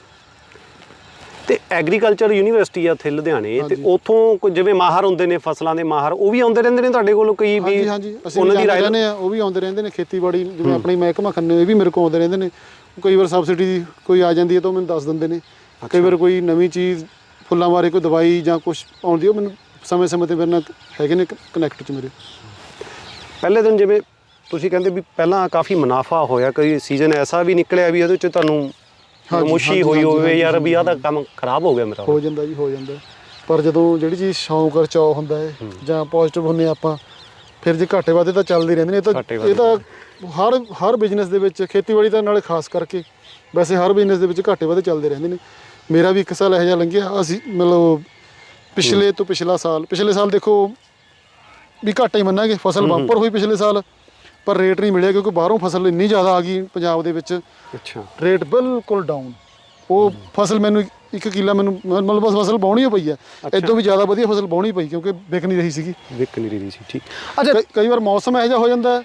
ਤੇ ਐਗਰੀਕਲਚਰ ਯੂਨੀਵਰਸਿਟੀ ਆ ਉੱਥੇ ਲੁਧਿਆਣੇ ਤੇ। ਉਥੋਂ ਕੋਈ ਜਿਵੇਂ ਮਾਹਰ ਹੁੰਦੇ ਨੇ ਫਸਲਾਂ ਦੇ ਮਾਹਰ ਉਹ ਵੀ ਆਉਂਦੇ ਰਹਿੰਦੇ ਨੇ ਤੁਹਾਡੇ ਕੋਲ ਕਈ ਵੀ ਹਾਂਜੀ ਹਾਂਜੀ। ਅਸੀਂ ਉਹਨਾਂ ਦੀ ਰਾਏ ਰਹਿੰਦੇ ਆ ਉਹ ਵੀ ਆਉਂਦੇ ਰਹਿੰਦੇ ਨੇ ਖੇਤੀਬਾੜੀ ਜਿਵੇਂ ਆਪਣੀ ਮਹਿਕਮਾ ਖੰਨੇ ਇਹ ਵੀ ਮੇਰੇ ਕੋਲ ਆਉਂਦੇ ਰਹਿੰਦੇ ਨੇ। ਕਈ ਵਾਰ ਸਬਸਿਡੀ ਦੀ ਕੋਈ ਆ ਜਾਂਦੀ ਹੈ ਤਾਂ ਉਹ ਮੈਨੂੰ ਦੱਸ ਦਿੰਦੇ ਨੇ। ਕਈ ਵਾਰ ਕੋਈ ਨਵੀਂ ਚੀਜ਼ ਫੁੱਲਾਂ ਬਾਰੇ ਕੋਈ ਦਵਾਈ ਜਾਂ ਕੁਝ ਆਉਂਦੀ ਉਹ ਮੈਨੂੰ ਸਮੇਂ-ਸਮੇਂ ਤੇ ਮੇਰੇ ਨਾਲ ਹੈਗੇ ਨੇ ਕਨੈਕਟ ਚ ਮੇਰੇ। ਪਹਿਲੇ ਦਿਨ ਜਿਵੇਂ ਤੁਸੀਂ ਕਹਿੰਦੇ ਵੀ ਪਹਿਲਾਂ ਕਾਫੀ ਮੁਨਾਫਾ ਹੋਇਆ ਕੋਈ ਸੀਜ਼ਨ ਐਸਾ ਵੀ ਨਿਕਲਿਆ ਵੀ ਉਹਦੇ ਚ ਤੁਹਾਨੂੰ ਹਾਂਜੀ, ਮੁਸ਼ੀ ਹਾਂਜੀ, ਹੋਈ ਹੋਵੇ ਯਾਰ ਵੀ ਆਹ ਤਾਂ ਕੰਮ ਖਰਾਬ ਹੋ ਗਿਆ ਮੇਰਾ ਹੋ ਜਾਂਦਾ ਜੀ ਹੋ ਜਾਂਦਾ। ਪਰ ਜਦੋਂ ਜਿਹੜੀ ਚੀਜ਼ ਸ਼ੌਂਕ ਔਰ ਚਾਅ ਹੁੰਦਾ ਹੈ ਜਾਂ ਪੋਜ਼ਿਟਿਵ ਹੁੰਨੇ ਆਪਾਂ ਫਿਰ ਜੇ ਘਾਟੇ ਵਾਧੇ ਤਾਂ ਚੱਲਦੇ ਰਹਿੰਦੇ ਨੇ ਇਹ ਤਾਂ ਇਹ ਤਾਂ ਹਰ ਹਰ ਬਿਜ਼ਨਸ ਦੇ ਵਿੱਚ ਖੇਤੀਬਾੜੀ ਦਾ ਨਾਲੇ ਖਾਸ ਕਰਕੇ ਵੈਸੇ ਹਰ ਬਿਜ਼ਨਸ ਦੇ ਵਿੱਚ ਘਾਟੇ ਵਾਧੇ ਚੱਲਦੇ ਰਹਿੰਦੇ ਨੇ। ਮੇਰਾ ਵੀ ਇੱਕ ਸਾਲ ਇਹੋ ਜਿਹਾ ਲੰਘਿਆ ਅਸੀਂ ਮਤਲਬ ਪਿਛਲੇ ਤੋਂ ਪਿਛਲਾ ਸਾਲ ਪਿਛਲੇ ਸਾਲ ਦੇਖੋ ਵੀ ਘਾਟਾ ਹੀ ਮੰਨਾਂਗੇ ਫਸਲ ਬੰਪਰ ਹੋਈ ਪਿਛਲੇ ਸਾਲ। ਪਰ ਰੇਟ ਨਹੀਂ ਮਿਲਿਆ ਕਿਉਂਕਿ ਬਾਹਰੋਂ ਫਸਲ ਇੰਨੀ ਜ਼ਿਆਦਾ ਆ ਗਈ ਪੰਜਾਬ ਦੇ ਵਿੱਚ। ਅੱਛਾ। ਰੇਟ ਬਿਲਕੁਲ ਡਾਊਨ ਉਹ ਫਸਲ ਮੈਨੂੰ ਇੱਕ ਕਿੱਲਾ ਮੈਨੂੰ ਮਤਲਬ ਬਸ ਫਸਲ ਬਾਉਣੀ ਹੋ ਪਈ ਹੈ ਇਦੋਂ ਵੀ ਜ਼ਿਆਦਾ ਵਧੀਆ ਫਸਲ ਬਾਉਣੀ ਪਈ ਕਿਉਂਕਿ ਵਿਕ ਨਹੀਂ ਰਹੀ ਸੀਗੀ। ਵਿਕ ਨਹੀਂ ਰਹੀ ਸੀ ਠੀਕ। ਅੱਛਾ। ਕਈ- ਵਾਰ ਮੌਸਮ ਇਹੋ ਜਿਹਾ ਹੋ ਜਾਂਦਾ ਹੈ।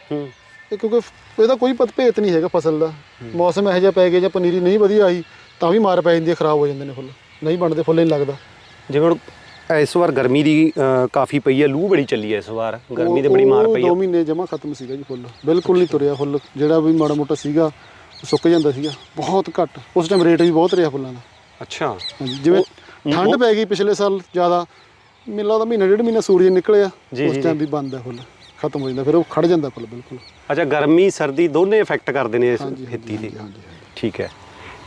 ਕਿਉਂਕਿ ਇਹਦਾ ਕੋਈ ਪਤ ਭੇਤ ਨਹੀਂ ਹੈਗਾ ਫਸਲ ਦਾ। ਮੌਸਮ ਇਹੋ ਜਿਹਾ ਪੈ ਗਿਆ ਜਾਂ ਪਨੀਰੀ ਨਹੀਂ ਵਧੀਆ ਆਈ ਤਾਂ ਵੀ ਮਾਰ ਪੈ ਜਾਂਦੀ ਹੈ ਖਰਾਬ ਹੋ ਜਾਂਦੇ ਨੇ ਫੁੱਲ। ਨਹੀਂ ਬਣਦੇ ਫੁੱਲ ਨਹੀਂ ਲੱਗਦਾ। ਜਿਵੇਂ ਹੁਣ ਇਸ ਵਾਰ ਗਰਮੀ ਦੀ ਅ, ਕਾਫੀ ਪਈ ਹੈ ਲੂ ਬੜੀ ਚੱਲੀ ਹੈ ਇਸ ਵਾਰ। ਗਰਮੀ ਤੇ ਬੜੀ ਮਾਰ ਪਈ ਦੋ ਹੈ। ਮਹੀਨੇ ਜਮਾ ਖਤਮ ਸੀਗਾ ਜੀ ਫੁੱਲ ਬਿਲਕੁਲ ਨਹੀਂ ਤੁਰਿਆ ਫੁੱਲ। ਜਿਹੜਾ ਵੀ ਮਾੜਾ ਮੋਟਾ ਸੀਗਾ ਉਹ ਸੁੱਕ ਜਾਂਦਾ ਸੀਗਾ। ਬਹੁਤ ਘੱਟ ਉਸ ਟਾਈਮ ਰੇਟ ਵੀ ਬਹੁਤ ਰਿਹਾ ਫੁੱਲਾਂ ਦਾ। ਅੱਛਾ। ਹਾਂਜੀ ਜਿਵੇਂ ਠੰਡ ਪੈ ਗਈ ਪਿਛਲੇ ਸਾਲ ਜ਼ਿਆਦਾ ਮੈਨੂੰ ਲੱਗਦਾ ਮਹੀਨਾ ਡੇਢ ਮਹੀਨਾ ਸੂਰਜ ਨਿਕਲਿਆ ਜੀ, ਉਸ ਟਾਈਮ ਵੀ ਬੰਦ ਹੈ ਫੁੱਲ ਖਤਮ ਹੋ ਜਾਂਦਾ ਫਿਰ ਉਹ ਖੜ ਜਾਂਦਾ ਫੁੱਲ ਬਿਲਕੁਲ। ਅੱਛਾ ਗਰਮੀ ਸਰਦੀ ਦੋਨੇ ਇਫੈਕਟ ਕਰਦੇ ਨੇ ਇਸ ਹਾਂਜੀ, ਖੇਤੀ ਤੇ। ਹਾਂਜੀ, ਹਾਂਜੀ, ਹਾਂਜੀ। ਠੀਕ ਹੈ।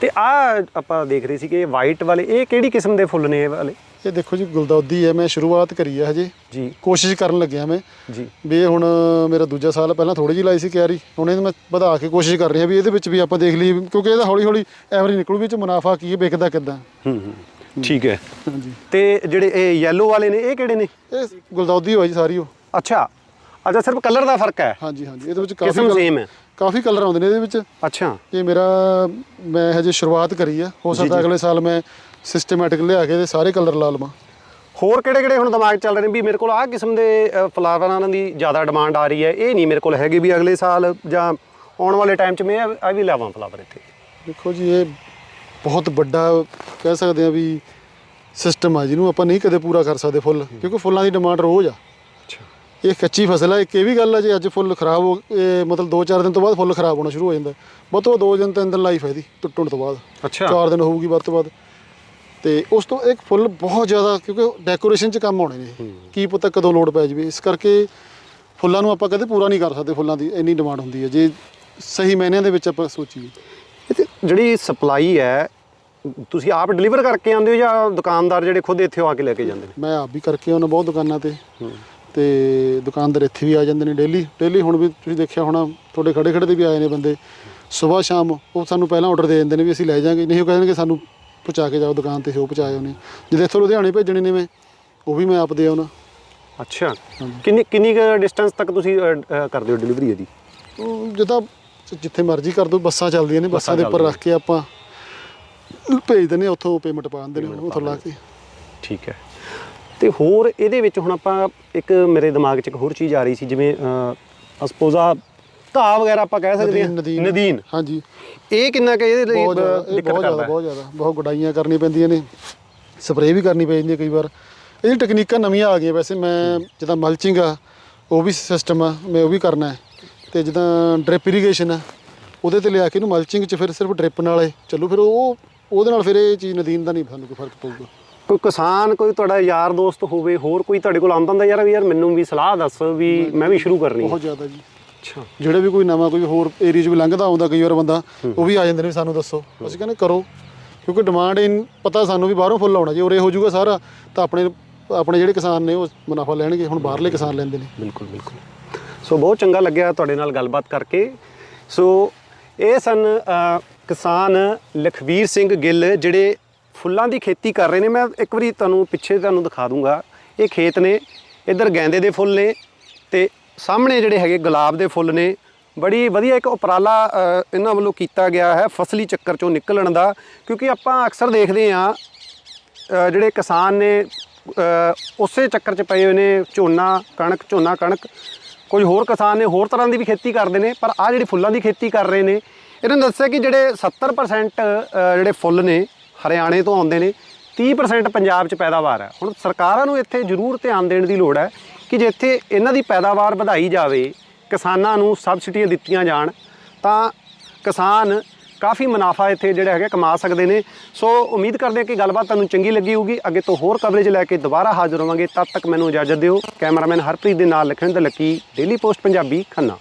ਤੇ ਆ ਆਪਾਂ ਦੇਖ ਰਹੇ ਸੀ ਕਿ ਵਾਈਟ ਵਾਲੇ ਇਹ ਕਿਹੜੀ ਕਿਸਮ ਦੇ ਫੁੱਲ ਨੇ ਇਹ ਵਾਲੇ? ਇਹ ਦੇਖੋ ਜੀ ਗੁਲਦੌਦੀ ਹੈ ਮੈਂ ਸ਼ੁਰੂਆਤ ਕਰੀ ਹੈ ਹਜੇ। ਜੀ। ਕੋਸ਼ਿਸ਼ ਕਰਨ ਲੱਗਿਆ ਮੈਂ ਜੀ। ਵੀ ਇਹ ਹੁਣ ਮੇਰਾ ਦੂਜਾ ਸਾਲ ਪਹਿਲਾਂ ਥੋੜੀ ਜਿਹੀ ਲਾਈ ਸੀ ਕਿਆਰੀ ਹੁਣ ਇਹਨੂੰ ਮੈਂ ਵਧਾ ਕੇ ਕੋਸ਼ਿਸ਼ ਕਰ ਰਿਹਾ ਵੀ ਇਹਦੇ ਵਿੱਚ ਵੀ ਆਪਾਂ ਦੇਖ ਲਈਏ ਕਿਉਂਕਿ ਇਹਦਾ ਹੌਲੀ ਹੌਲੀ ਐਵਰੇਜ ਨਿਕਲੂ ਵਿੱਚ ਮੁਨਾਫਾ ਕੀ ਹੈ ਵਿਕਦਾ ਕਿੱਦਾਂ। ਹੂੰ ਹੂੰ। ਠੀਕ ਹੈ। ਹਾਂਜੀ। ਤੇ ਜਿਹੜੇ ਇਹ ਯੈਲੋ ਵਾਲੇ ਨੇ ਇਹ ਕਿਹੜੇ ਨੇ? ਇਹ ਗੁਲਦੌਦੀ ਹੋਈ ਜੀ ਸਾਰੀ ਉਹ। ਅੱਛਾ। ਅੱਛਾ ਸਿਰਫ ਕਲਰ ਦਾ ਫ਼ਰਕ ਹੈ? ਹਾਂਜੀ ਹਾਂਜੀ। ਇਹਦੇ ਵਿੱਚ ਕਾਫੀ ਕਿਸਮ ਸੇਮ ਹੈ? ਕਾਫੀ ਕਲਰ ਆਉਂਦੇ ਨੇ ਇਹਦੇ ਵਿੱਚ। ਅੱਛਾ। ਇਹ ਮੇਰਾ ਮੈਂ ਹਜੇ ਸ਼ੁਰੂਆਤ ਕਰੀ ਆ ਹੋ ਸਕਦਾ ਅਗਲੇ ਸਾਲ ਮੈਂ ਸਿਸਟਮੈਟਿਕ ਲਿਆ ਕੇ ਤੇ ਸਾਰੇ ਕਲਰ ਲਾ ਲਵਾਂ। ਹੋਰ ਕਿਹੜੇ ਕਿਹੜੇ ਹੁਣ ਦਿਮਾਗ ਚੱਲ ਰਹੇ ਨੇ? ਵੀ ਮੇਰੇ ਕੋਲ ਆਹ ਕਿਸਮ ਦੇ ਫਲਾਵਰਾਂ ਦੀ ਜ਼ਿਆਦਾ ਡਿਮਾਂਡ ਆ ਰਹੀ ਹੈ। ਇਹ ਨਹੀਂ ਮੇਰੇ ਕੋਲ ਹੈਗੀ ਵੀ ਅਗਲੇ ਸਾਲ ਜਾਂ ਆਉਣ ਵਾਲੇ ਟਾਈਮ 'ਚ ਮੈਂ ਇਹ ਵੀ ਲਾਵਾਂ ਫਲਾਵਰ ਇੱਥੇ। ਦੇਖੋ ਜੀ ਇਹ ਬਹੁਤ ਵੱਡਾ ਕਹਿ ਸਕਦੇ ਆ ਵੀ ਸਿਸਟਮ ਆ ਜਿਹਨੂੰ ਆਪਾਂ ਨਹੀਂ ਕਦੇ ਪੂਰਾ ਕਰ ਸਕਦੇ ਫੁੱਲ ਕਿਉਂਕਿ ਫੁੱਲਾਂ ਦੀ ਡਿਮਾਂਡ ਰੋਜ਼ ਆ। ਅੱਛਾ। ਇਹ ਕੱਚੀ ਫਸਲ ਆ ਇੱਕ ਇਹ ਵੀ ਗੱਲ ਆ ਜੇ ਅੱਜ ਫੁੱਲ ਖਰਾਬ ਹੋ ਇਹ ਮਤਲਬ 2-4 ਦਿਨ ਤੋਂ ਬਾਅਦ ਫੁੱਲ ਖਰਾਬ ਹੋਣਾ ਸ਼ੁਰੂ ਹੋ ਜਾਂਦਾ। ਬਹੁਤ ਤੋਂ 2 ਦਿਨ ਤਿੰਨ ਦਿਨ ਲਾਈਫ ਹੈ ਇਹਦੀ ਟੁੱਟਣ ਤੋਂ ਬਾਅਦ। ਅੱਛਾ। 4 ਦਿਨ ਹੋਊਗੀ ਵੱਧ ਤੋਂ ਵੱਧ। ਤੇ ਉਸ ਤੋਂ ਇੱਕ ਫੁੱਲ ਬਹੁਤ ਜ਼ਿਆਦਾ ਕਿਉਂਕਿ ਡੈਕੋਰੇਸ਼ਨ 'ਚ ਕੰਮ ਆਉਣੇ ਨੇ। ਕੀ ਪਤਾ ਕਦੋਂ ਲੋਡ ਪੈ ਜਾਵੇ? ਇਸ ਕਰਕੇ ਫੁੱਲਾਂ ਨੂੰ ਆਪਾਂ ਕਦੇ ਪੂਰਾ ਨਹੀਂ ਕਰ ਸਕਦੇ ਫੁੱਲਾਂ ਦੀ ਇੰਨੀ ਡਿਮਾਂਡ ਹੁੰਦੀ ਹੈ। ਜੇ ਸਹੀ ਮਾਇਨਿਆਂ ਦੇ ਵਿੱਚ ਆਪਾਂ ਸੋਚੀਏ। ਜਿਹੜੀ ਸਪਲਾਈ ਹੈ ਤੁਸੀਂ ਆਪ ਡਿਲੀਵਰ ਕਰਕੇ ਆਉਂਦੇ ਹੋ ਜਾਂ ਦੁਕਾਨਦਾਰ ਜਿਹੜੇ ਖੁਦ ਇੱਥੇ ਆ ਕੇ ਲੈ ਕੇ ਜਾਂਦੇ ਨੇ? ਮੈਂ ਆਪ ਵੀ ਕਰਕੇ ਆਉਣਾ ਬਹੁਤ ਦੁਕਾਨਾਂ ਤੇ। ਤੇ ਦੁਕਾਨਦਾਰ ਇੱਥੇ ਵੀ ਆ ਜਾਂਦੇ ਨੇ ਡੇਲੀ ਡੇਲੀ ਹੁਣ ਵੀ ਤੁਸੀਂ ਦੇਖਿਆ ਹੋਣਾ ਤੁਹਾਡੇ ਖੜੇ ਖੜੇ ਤੇ ਵੀ ਆਏ ਨੇ ਬੰਦੇ। ਸਵੇਰ ਸ਼ਾਮ ਉਹ ਸਾਨੂੰ ਪਹਿਲਾਂ ਆਰਡਰ ਦੇ ਦਿੰਦੇ ਨੇ ਵੀ ਅਸੀਂ ਲੈ ਜਾਾਂਗੇ ਨਹੀਂ ਉਹ ਕਹਿੰਦੇ ਕਿ ਸਾਨੂੰ ਪਹੁੰਚਾ ਕੇ ਜਾਓ ਦੁਕਾਨ ਤੇ ਉਹ ਪਹੁੰਚਾਏ ਉਹਨੇ ਜਦੋਂ ਇੱਥੋਂ ਲੁਧਿਆਣੇ ਭੇਜਣੇ ਨੇ ਮੈਂ ਉਹ ਵੀ ਮੈਂ ਆਪ ਦੇ ਆਉਣਾ। ਅੱਛਾ। ਕਿੰਨੀ ਕਿੰਨੀ ਡਿਸਟੈਂਸ ਤੱਕ ਤੁਸੀਂ ਕਰਦੇ ਹੋ ਡਿਲੀਵਰੀ ਇਹਦੀ? ਜਿੱਦਾਂ ਜਿੱਥੇ ਮਰਜ਼ੀ ਕਰ ਦੋ ਬੱਸਾਂ ਚੱਲਦੀਆਂ ਨੇ ਬੱਸਾਂ ਦੇ ਉੱਪਰ ਰੱਖ ਕੇ ਆਪਾਂ ਭੇਜ ਦਿੰਦੇ ਉੱਥੋਂ ਪੇਮੈਂਟ ਪਾ ਦਿੰਦੇ ਨੇ ਉੱਥੋਂ ਲਾ ਕੇ। ਠੀਕ ਹੈ। ਤੇ ਹੋਰ ਇਹਦੇ ਵਿੱਚ ਹੁਣ ਆਪਾਂ ਇੱਕ ਮੇਰੇ ਦਿਮਾਗ 'ਚ ਇੱਕ ਹੋਰ ਚੀਜ਼ ਆ ਰਹੀ ਸੀ ਜਿਵੇਂ ਸਪੋਜ਼ ਆ ਘਾਹ ਵਗੈਰਾ ਆਪਾਂ ਕਹਿ ਸਕਦੇ ਹਾਂ। ਨਦੀਨ ਨਦੀਨ। ਹਾਂਜੀ। ਇਹ ਕਿੰਨਾ ਕੁ ਇਹਦੇ ਲਈ ਬਹੁਤ ਜ਼ਿਆਦਾ ਬਹੁਤ ਜ਼ਿਆਦਾ ਬਹੁਤ ਗੁਡਾਈਆਂ ਕਰਨੀ ਪੈਂਦੀਆਂ ਨੇ। ਸਪਰੇਅ ਵੀ ਕਰਨੀ ਪੈ ਜਾਂਦੀ ਹੈ ਕਈ ਵਾਰ। ਇਹਦੀ ਟੈਕਨੀਕਾਂ ਨਵੀਆਂ ਆ ਗਈਆਂ ਵੈਸੇ ਮੈਂ ਜਿੱਦਾਂ ਮਲਚਿੰਗ ਆ ਉਹ ਵੀ ਸਿਸਟਮ ਆ ਮੈਂ ਉਹ ਵੀ ਕਰਨਾ ਹੈ। ਤੇ ਜਿੱਦਾਂ ਡ੍ਰਿਪ ਇਰੀਗੇਸ਼ਨ ਆ ਉਹਦੇ ਤੇ ਲਿਆ ਕੇ ਇਹਨੂੰ ਮਲਚਿੰਗ 'ਚ ਫਿਰ ਸਿਰਫ ਡ੍ਰਿਪ ਨਾਲੇ ਚੱਲੂ। ਫਿਰ ਉਹ ਉਹਦੇ ਨਾਲ ਫਿਰ ਇਹ ਚੀਜ਼ ਨਦੀਨ ਦਾ ਨਹੀਂ ਸਾਨੂੰ ਕੋਈ ਫ਼ਰਕ ਪਊਗਾ। ਕੋਈ ਕਿਸਾਨ ਕੋਈ ਤੁਹਾਡਾ ਯਾਰ ਦੋਸਤ ਹੋਵੇ ਹੋਰ ਕੋਈ ਤੁਹਾਡੇ ਕੋਲ ਆਉਂਦਾ ਹੁੰਦਾ ਯਾਰ ਵੀ ਯਾਰ ਮੈਨੂੰ ਵੀ ਸਲਾਹ ਦੱਸ ਵੀ ਮੈਂ ਵੀ ਸ਼ੁਰੂ ਕਰਨੀ ਬਹੁਤ ਜ਼ਿਆਦਾ ਜੀ। ਅੱਛਾ। ਜਿਹੜੇ ਵੀ ਕੋਈ ਨਵਾਂ ਕੋਈ ਹੋਰ ਏਰੀਆ 'ਚ ਵੀ ਲੰਘਦਾ ਆਉਂਦਾ ਕਈ ਵਾਰ ਬੰਦਾ ਉਹ ਵੀ ਆ ਜਾਂਦੇ ਨੇ ਵੀ ਸਾਨੂੰ ਦੱਸੋ। ਅਸੀਂ ਕਹਿੰਦੇ ਕਰੋ ਕਿਉਂਕਿ ਡਿਮਾਂਡ ਇਨ ਪਤਾ ਸਾਨੂੰ ਵੀ ਬਾਹਰੋਂ ਫੁੱਲ ਆਉਣਾ ਜੇ ਉਰੇ ਹੋ ਜਾਊਗਾ ਸਾਰਾ ਤਾਂ ਆਪਣੇ ਆਪਣੇ ਜਿਹੜੇ ਕਿਸਾਨ ਨੇ ਉਹ ਮੁਨਾਫਾ ਲੈਣਗੇ ਹੁਣ ਬਾਹਰਲੇ ਕਿਸਾਨ ਲੈਂਦੇ ਨੇ। ਬਿਲਕੁਲ ਬਿਲਕੁਲ। ਸੋ ਬਹੁਤ ਚੰਗਾ ਲੱਗਿਆ ਤੁਹਾਡੇ ਨਾਲ ਗੱਲਬਾਤ ਕਰਕੇ। ਸੋ ਇਹ ਸਨ ਕਿਸਾਨ ਲਖਵੀਰ ਸਿੰਘ ਗਿੱਲ ਜਿਹੜੇ ਫੁੱਲਾਂ ਦੀ ਖੇਤੀ ਕਰ ਰਹੇ ਨੇ। ਮੈਂ ਇੱਕ ਵਾਰੀ ਤੁਹਾਨੂੰ ਪਿੱਛੇ ਤੁਹਾਨੂੰ ਦਿਖਾ ਦੂੰਗਾ। ਇਹ ਖੇਤ ਨੇ ਇੱਧਰ ਗੈਂਦੇ ਦੇ ਫੁੱਲ ਨੇ ਤੇ ਸਾਹਮਣੇ ਜਿਹੜੇ ਹੈਗੇ ਗੁਲਾਬ ਦੇ ਫੁੱਲ ਨੇ, ਬੜੀ ਵਧੀਆ ਇੱਕ ਉਪਰਾਲਾ ਇਹਨਾਂ ਵੱਲੋਂ ਕੀਤਾ ਗਿਆ ਹੈ ਫਸਲੀ ਚੱਕਰ ਚੋਂ ਨਿਕਲਣ ਦਾ, ਕਿਉਂਕਿ ਆਪਾਂ ਅਕਸਰ ਦੇਖਦੇ ਹਾਂ ਜਿਹੜੇ ਕਿਸਾਨ ਨੇ ਉਸੇ ਚੱਕਰ 'ਚ ਪਏ ਹੋਏ ਨੇ, ਝੋਨਾ, ਕਣਕ ਝੋਨਾ, ਕਣਕ, ਕੁਝ ਹੋਰ ਕਿਸਾਨ ਨੇ ਹੋਰ ਤਰ੍ਹਾਂ ਦੀ ਵੀ ਖੇਤੀ ਕਰਦੇ ਨੇ, ਪਰ ਆ ਜਿਹੜੀ ਫੁੱਲਾਂ ਦੀ ਖੇਤੀ ਕਰ ਰਹੇ ਨੇ, ਇਹਨਾਂ ਨੇ ਦੱਸਿਆ ਕਿ ਜਿਹੜੇ 70% ਜਿਹੜੇ ਫੁੱਲ ਨੇ, ਹਰਿਆਣੇ ਤੋਂ ਆਉਂਦੇ ਨੇ 30% ਪੰਜਾਬ 'ਚ ਪੈਦਾਵਾਰ ਹੈ। ਹੁਣ ਸਰਕਾਰਾਂ ਨੂੰ ਇੱਥੇ ਜ਼ਰੂਰ ਧਿਆਨ ਦੇਣ ਦੀ ਲੋੜ ਹੈ ਕਿ ਜਿੱਥੇ ਇਹਨਾਂ ਦੀ ਪੈਦਾਵਾਰ ਵਧਾਈ ਜਾਵੇ, ਕਿਸਾਨਾਂ ਨੂੰ ਸਬਸਿਡੀਆਂ ਦਿੱਤੀਆਂ ਜਾਣ, ਤਾਂ ਕਿਸਾਨ ਕਾਫੀ ਮੁਨਾਫਾ ਇੱਥੇ ਜਿਹੜਾ ਹੈਗਾ ਕਮਾ ਸਕਦੇ ਨੇ। ਸੋ ਉਮੀਦ ਕਰਦੇ ਹਾਂ ਕਿ ਗੱਲਬਾਤ ਤੁਹਾਨੂੰ ਚੰਗੀ ਲੱਗੀ ਹੋਊਗੀ। ਅੱਗੇ ਤੋਂ ਹੋਰ ਕਵਰੇਜ ਲੈ ਕੇ ਦੁਬਾਰਾ ਹਾਜ਼ਰ ਹੋਵਾਂਗੇ। ਤਦ ਤੱਕ ਮੈਨੂੰ ਇਜਾਜ਼ਤ ਦਿਓ। ਕੈਮਰਾਮੈਨ ਹਰਪ੍ਰੀਤ ਦੇ ਨਾਲ ਲਖਵਿੰਦਰ ਲੱਕੀ ਡੇਲੀ ਪੋਸਟ ਪੰਜਾਬੀ ਖੰਨਾ।